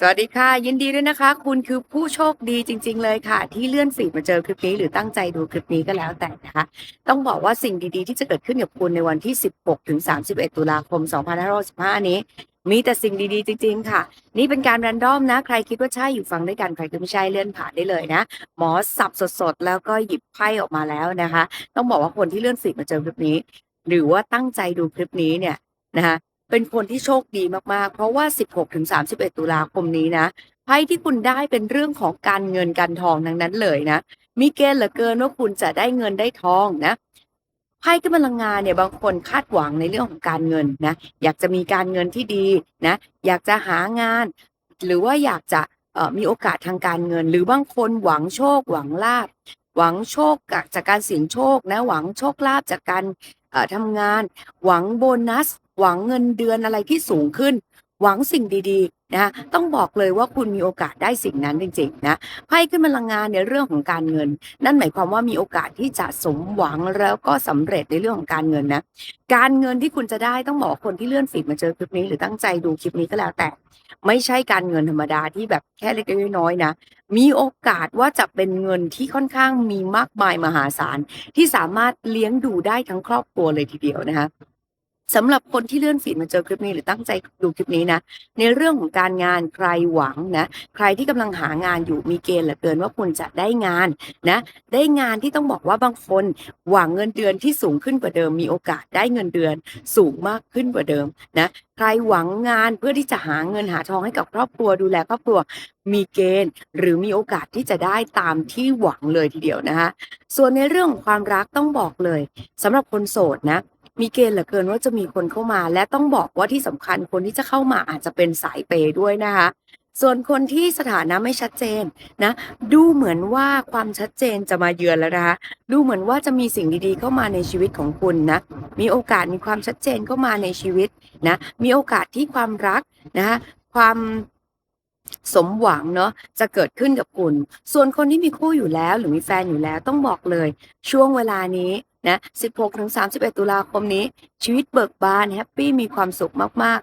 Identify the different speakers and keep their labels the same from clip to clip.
Speaker 1: สวัสดีค่ะ ยินดีด้วยนะคะ คุณคือผู้โชคดีจริง ๆ เลยค่ะ ที่เลื่อนฟีดมาเจอคลิปนี้หรือตั้งใจดูคลิปนี้ก็แล้วแต่นะคะ ต้องบอกว่าสิ่งดีๆ ที่จะเกิดขึ้นกับคุณในวันที่ 16 ถึง 31 ตุลาคม 2565 นี้ มีแต่สิ่งดีๆ จริง ๆ ค่ะ นี่เป็นการแรนดอมนะ ใครคิดว่าใช่อยู่ฟังด้วยกัน ใครคิดไม่ใช่เลื่อนผ่านได้เลยนะ หมอสับสดๆแล้วก็หยิบไพ่ออกมาแล้วนะคะ ต้องบอกว่าคนที่เลื่อนฟีดมาเจอคลิปนี้ หรือว่าตั้งใจดูคลิปนี้เนี่ยนะคะ เป็นคนที่โชคดีมากๆ เพราะว่า 16ถึง31 ตุลาคมนี้นะไพ่ที่คุณได้เป็นเรื่องของการเงินการทองทั้งนั้นเลยนะ มีเกณฑ์เหลือเกินว่าคุณจะได้เงินได้ทองนะไพ่ขึ้นพลังงานเนี่ยบางคนคาดหวังในเรื่องของการเงินนะ อยากจะมีการเงินที่ดีนะ อยากจะหางาน หรือว่าอยากจะมีโอกาสทางการเงิน หรือบางคนหวังโชค หวังลาบ หวังโชคจากการเสี่ยงโชคนะ หวังโชคลาภจากการทำงาน หวังโบนัส หวังเงินเดือนอะไรที่สูงขึ้น หวังสิ่งดีๆนะต้องบอกเลยว่าคุณมีโอกาสได้สิ่งนั้นจริงๆนะไพ่ขึ้นพลังงานในเรื่องของการเงิน นั่นหมายความว่ามีโอกาสที่จะสมหวังแล้วก็สำเร็จในเรื่องของการเงินนะการเงินที่คุณจะได้ต้องบอกคนที่เลื่อนฟีดมาเจอคลิปนี้หรือตั้งใจดูคลิปนี้ก็แล้วแต่ ไม่ใช่การเงินธรรมดาที่แบบแค่เล็กน้อยๆนะมีโอกาสว่าจะเป็นเงินที่ค่อนข้างมีมากมายมหาศาลที่สามารถเลี้ยงดูได้ทั้งครอบครัวเลยทีเดียวนะคะ สำหรับคนที่เลื่อนฟีดมาเจอคลิปนี้หรือตั้งใจดูคลิปนี้นะ ในเรื่องของการงานใครหวังนะ ใครที่กำลังหางานอยู่มีเกณฑ์เหลือเกินว่าคุณจะได้งานนะ ได้งานที่ต้องบอกว่าบางคนหวังเงินเดือนที่สูงขึ้นกว่าเดิม มีโอกาสได้เงินเดือนสูงมากขึ้นกว่าเดิมนะใครหวังงานเพื่อที่จะหาเงินหาทองให้กับครอบครัวดูแลครอบครัวมีเกณฑ์ หรือมีโอกาสที่จะได้ตามที่หวังเลยทีเดียวนะคะส่วนในเรื่องของความรักต้องบอกเลยสำหรับคนโสดนะ มีเกณฑ์เหลือเกินว่าจะมีคนเข้ามา และต้องบอกว่าที่สำคัญคนที่จะเข้ามาอาจจะเป็นสายเปย์ด้วยนะคะส่วนคนที่สถานะไม่ชัดเจนนะ ดูเหมือนว่าความชัดเจนจะมาเยือนแล้วนะคะดูเหมือนว่าจะมีสิ่งดีๆ เข้ามาในชีวิตของคุณนะ มีโอกาสมีความชัดเจนเข้ามาในชีวิตนะ มีโอกาสที่ความรักนะคะความสมหวังเนาะจะเกิดขึ้นกับคุณ ส่วนคนที่มีคู่อยู่แล้วหรือมีแฟนอยู่แล้วต้องบอกเลย ช่วงเวลานี้ นะ 16ถึง31 ตุลาคมนี้ ชีวิตเบิกบานแฮปปี้มีความสุขมาก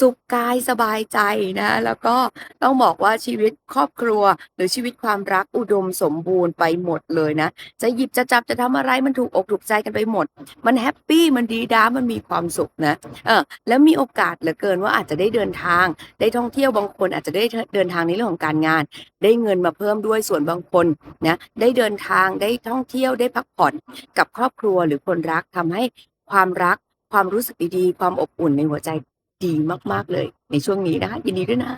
Speaker 1: สุขกายสบายใจนะ แล้วก็ต้องบอกว่าชีวิตครอบครัว หรือชีวิตความรักอุดมสมบูรณ์ไปหมดเลยนะ จะหยิบจะจับจะทำอะไรมันถูกอกถูกใจกันไปหมด มันแฮปปี้มันดีด้ามันมีความสุขนะเออแล้วมีโอกาสเหลือเกินว่าอาจจะได้เดินทาง ได้ท่องเที่ยวบางคนอาจจะได้เดินทางในเรื่องของการงาน ได้เงินมาเพิ่มด้วยส่วนบางคนนะได้เดินทางได้ท่องเที่ยวได้พักผ่อนกับครอบครัวหรือคนรักทำให้ความรักความรู้สึกดีๆ ความอบอุ่นในหัวใจ ดีมาก ๆ เลย ในช่วงนี้นะคะยินดีด้วยนะ